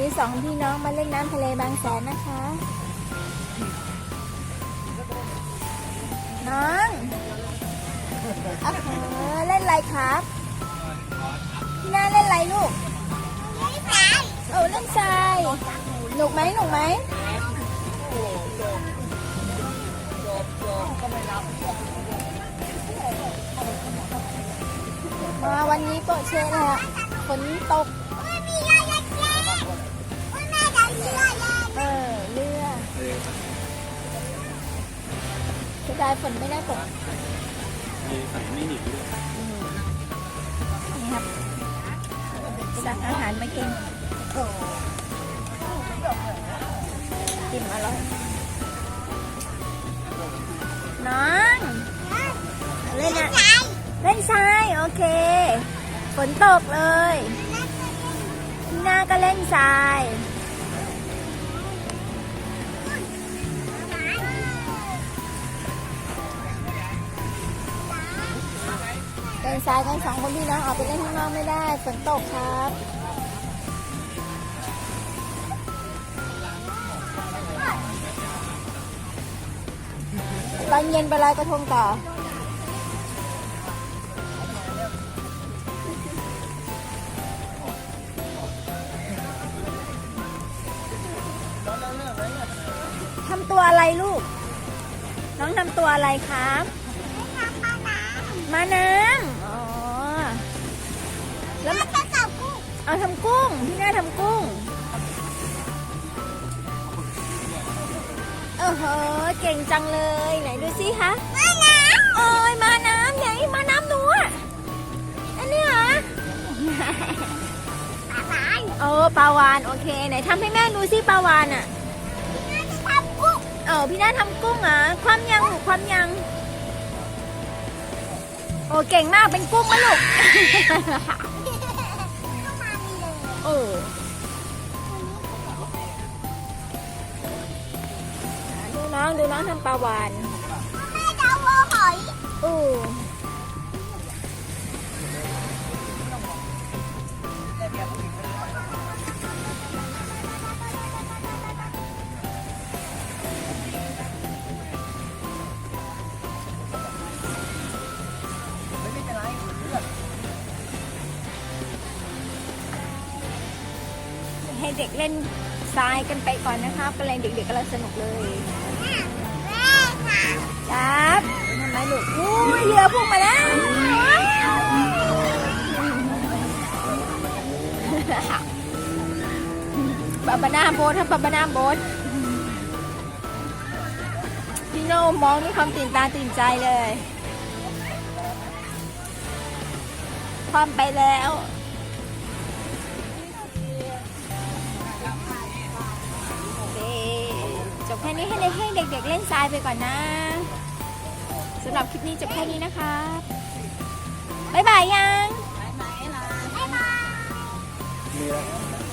นี้สองพี่น้องมาเล่นน้ำทะเลบางแสนนะคะ น้องโอ้โหเล่นอะไรครับพี่นาเล่นอะไรลูกโอ้เล่นทรายหนุกไหมหนุกไหมมาวันนี้โปรเชเลยอะฝนตก ฝนไม่ได้ตกมีใส่ไม่หนีด้วยนี่ครับสั่งอาหารมากินกินอร่อยน้องเล่นอะเล่นทรายโอเค ฝนตกเลย หน้าก็เล่นทราย นทรายกันสองคนพี่น้องออกไปเล่นข้างนอกไม่ได้ฝนตกครับตอนเย็นไปลอยกระทงต่อทำตัวอะไรลูก น้องทำตัวอะไรครับ มาน้ำ เอาทำกุ้ง พี่น่าทำกุ้งโอ้โหเก่งจังเลย ไหนดูสิคะ มาน้ำโอ้ยมาน้ำไหนมาน้ำหนูอะอันนี้เหรอโอ้ปลาวาน โอเค ไหนทำให้แม่ดูสิปลาวานอะเออพี่น่าทำกุ้งเหรอความยังหนูความยังโอ้เก่งมากเป็นกุ้งไหมลูก เออดูน้องดูน้องทำปลาวาน ให้เด็กเล่นทรายกันไปก่อนนะครับกำลังเด็กๆกำลังสนุกเลยครับทำไมลูกอู้ยเรือพุ่งมาแล้วบาบานาโบ๊ทครับบาบานาโบ๊ทพี่โน่มองด้วยความตื่นตาตื่นใจเลย ความไปแล้ว แค่นี้ให้ให้เด็กๆเล่นทรายไปก่อนนะสำหรับคลิปนี้จบแค่นี้นะคะบ๊ายบายยังบ๊ายบาย